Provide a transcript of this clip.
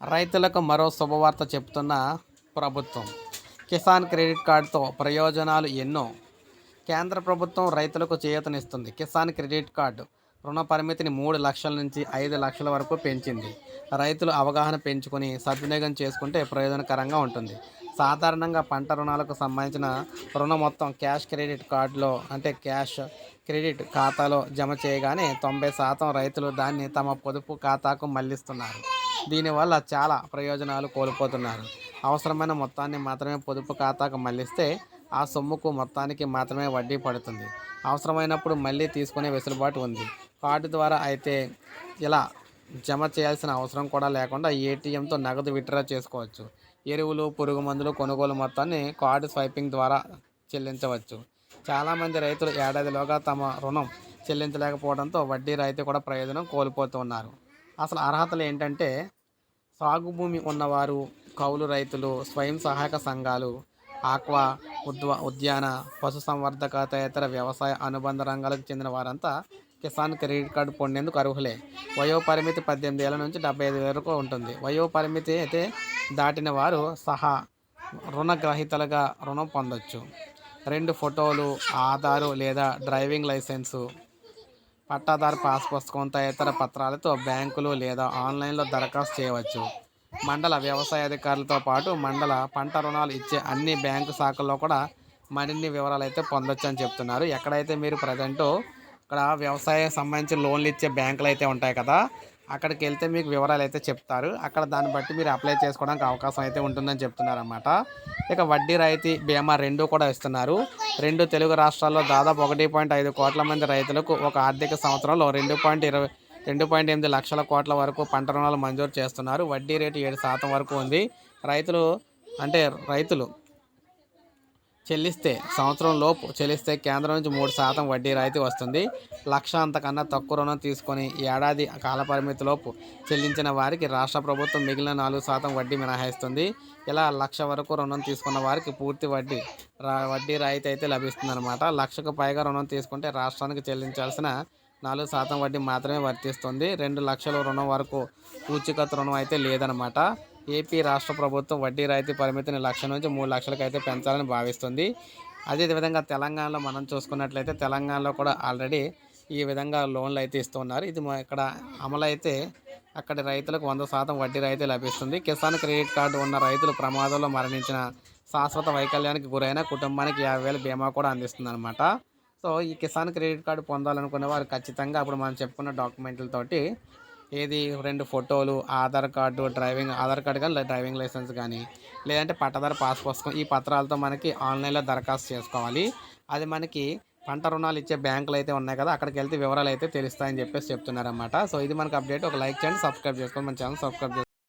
రైతులకు మరో శుభవార్త చెప్తున్న ప్రభుత్వం. కిసాన్ క్రెడిట్ కార్డుతో ప్రయోజనాలు ఎన్నో? కేంద్ర ప్రభుత్వం రైతులకు చేయూతనిస్తుంది. కిసాన్ క్రెడిట్ కార్డు రుణ పరిమితిని మూడు లక్షల నుంచి ఐదు లక్షల వరకు పెంచింది. రైతులు అవగాహన పెంచుకొని సద్వినియోగం చేసుకుంటే ప్రయోజనకరంగా ఉంటుంది. సాధారణంగా పంట రుణాలకు సంబంధించిన రుణం మొత్తం క్యాష్ క్రెడిట్ కార్డులో అంటే క్యాష్ క్రెడిట్ ఖాతాలో జమ చేయగానే తొంభై శాతం రైతులు దాన్ని తమ పొదుపు ఖాతాకు మళ్ళిస్తున్నారు. దీనివల్ల చాలా ప్రయోజనాలు కోల్పోతున్నారు. అవసరమైన మొత్తాన్ని మాత్రమే పొదుపు ఖాతాకు మళ్ళిస్తే ఆ సొమ్ముకు మొత్తానికి మాత్రమే వడ్డీ పడుతుంది. అవసరమైనప్పుడు మళ్ళీ తీసుకునే వెసులుబాటు ఉంది. కార్డు ద్వారా అయితే ఇలా జమ చేయాల్సిన అవసరం కూడా లేకుండా ఏటీఎంతో నగదు విత్డ్రా చేసుకోవచ్చు. ఎరువులు పురుగు మందులు కొనుగోలు మొత్తాన్ని కార్డు స్వైపింగ్ ద్వారా చెల్లించవచ్చు. చాలామంది రైతులు ఏడాదిలోగా తమ రుణం చెల్లించలేకపోవడంతో వడ్డీ రైతు కూడా ప్రయోజనం కోల్పోతున్నారు. అసలు అర్హతలు ఏంటంటే సాగు భూమి ఉన్నవారు కౌలు రైతులు స్వయం సహాయక సంఘాలు ఆక్వా ఉద్వ ఉద్యాన పశుసంవర్ధక తదితర వ్యవసాయ అనుబంధ రంగాలకు చెందిన వారంతా కిసాన్ క్రెడిట్ కార్డు పొందేందుకు అర్హులే. వయో పరిమితి పద్దెనిమిది ఏళ్ళ నుంచి డెబ్బై ఐదు వరకు ఉంటుంది. వయో పరిమితి అయితే దాటిన వారు సహా రుణగ్రహీతలుగా రుణం పొందొచ్చు. రెండు ఫోటోలు ఆధారు లేదా డ్రైవింగ్ లైసెన్సు పట్టాదారు పాస్ పుస్తకం తదితర పత్రాలతో బ్యాంకులు లేదా ఆన్లైన్లో దరఖాస్తు చేయవచ్చు. మండల వ్యవసాయ అధికారులతో పాటు మండల పంట రుణాలు ఇచ్చే అన్ని బ్యాంకు శాఖల్లో కూడా మరిన్ని వివరాలు అయితే పొందొచ్చు అని చెప్తున్నారు. ఎక్కడైతే మీరు ప్రజెంటు ఇక్కడ వ్యవసాయం సంబంధించి లోన్లు ఇచ్చే బ్యాంకులు అయితే ఉంటాయి కదా అక్కడికి వెళ్తే మీకు వివరాలు అయితే చెప్తారు. అక్కడ దాన్ని బట్టి మీరు అప్లై చేసుకోవడానికి అవకాశం అయితే ఉంటుందని చెప్తున్నారన్నమాట. ఇక వడ్డీ రాయితీ బీమా రెండు కూడా ఇస్తున్నారు. రెండు తెలుగు రాష్ట్రాల్లో దాదాపు ఒకటి పాయింట్ ఐదు కోట్ల మంది రైతులకు ఒక ఆర్థిక సంవత్సరంలో రెండు పాయింట్ ఇరవై రెండు పాయింట్ ఎనిమిది లక్షల కోట్ల వరకు పంట రుణాలు మంజూరు చేస్తున్నారు. వడ్డీ రేటు ఏడు శాతం వరకు ఉంది. రైతులు అంటే రైతులు చెల్లిస్తే సంవత్సరం లోపు చెల్లిస్తే కేంద్రం నుంచి మూడు శాతం వడ్డీ రాయితీ వస్తుంది. లక్ష అంతకన్నా తక్కువ రుణం తీసుకొని ఏడాది కాలపరిమితిలోపు చెల్లించిన వారికి రాష్ట్ర ప్రభుత్వం మిగిలిన నాలుగు శాతం వడ్డీ మినహాయిస్తుంది. ఇలా లక్ష వరకు రుణం తీసుకున్న వారికి పూర్తి వడ్డీ రా వడ్డీ రాయితీ అయితే లభిస్తుంది లక్షకు పైగా రుణం తీసుకుంటే రాష్ట్రానికి చెల్లించాల్సిన నాలుగు శాతం వడ్డీ మాత్రమే వర్తిస్తుంది. రెండు లక్షల రుణం వరకు పూచికత్తు రుణం అయితే లేదనమాట ఏపీ రాష్ట్ర ప్రభుత్వం వడ్డీ రాయితీ పరిమితిని లక్ష నుంచి మూడు లక్షలకైతే పెంచాలని భావిస్తుంది. అదేవిధంగా తెలంగాణలో మనం చూసుకున్నట్లయితే తెలంగాణలో కూడా ఆల్రెడీ ఈ విధంగా లోన్లు అయితే ఇస్తున్నారు. ఇది ఇక్కడ అమలు అయితే అక్కడి రైతులకు వంద శాతం వడ్డీ రాయితీ లభిస్తుంది. కిసాన్ క్రెడిట్ కార్డు ఉన్న రైతులు ప్రమాదంలో మరణించిన శాశ్వత వైకల్యానికి గురైన కుటుంబానికి యాభై వేల బీమా కూడా అందిస్తుంది అనమాట సో ఈ కిసాన్ క్రెడిట్ కార్డు పొందాలనుకునే వారు ఖచ్చితంగా అప్పుడు మనం చెప్పుకున్న డాక్యుమెంట్లతోటి ఏది రెండు ఫోటోలు Aadhaar card driving Aadhaar card కానీ డ్రైవింగ్ లైసెన్స్ కానీ లేదంటే పట్టదారు పాస్ పుస్తకం ఈ పత్రాలతో మనకి ఆన్లైన్లో దరఖాస్తు చేసుకోవాలి. అది మనకి పంట రుణాలు ఇచ్చే బ్యాంకులు అయితే ఉన్నాయి కదా అక్కడికి వెళ్తే వివరాలు అయితే తెలుస్తాయని చెప్పేసి చెప్తున్నారన్నమాట. సో ఇది మనకు అప్డేట్. ఒక లైక్ చేయండి సబ్స్క్రైబ్ చేసుకోండి. మన ఛానల్ సబ్స్క్రైబ్ చేసుకోండి.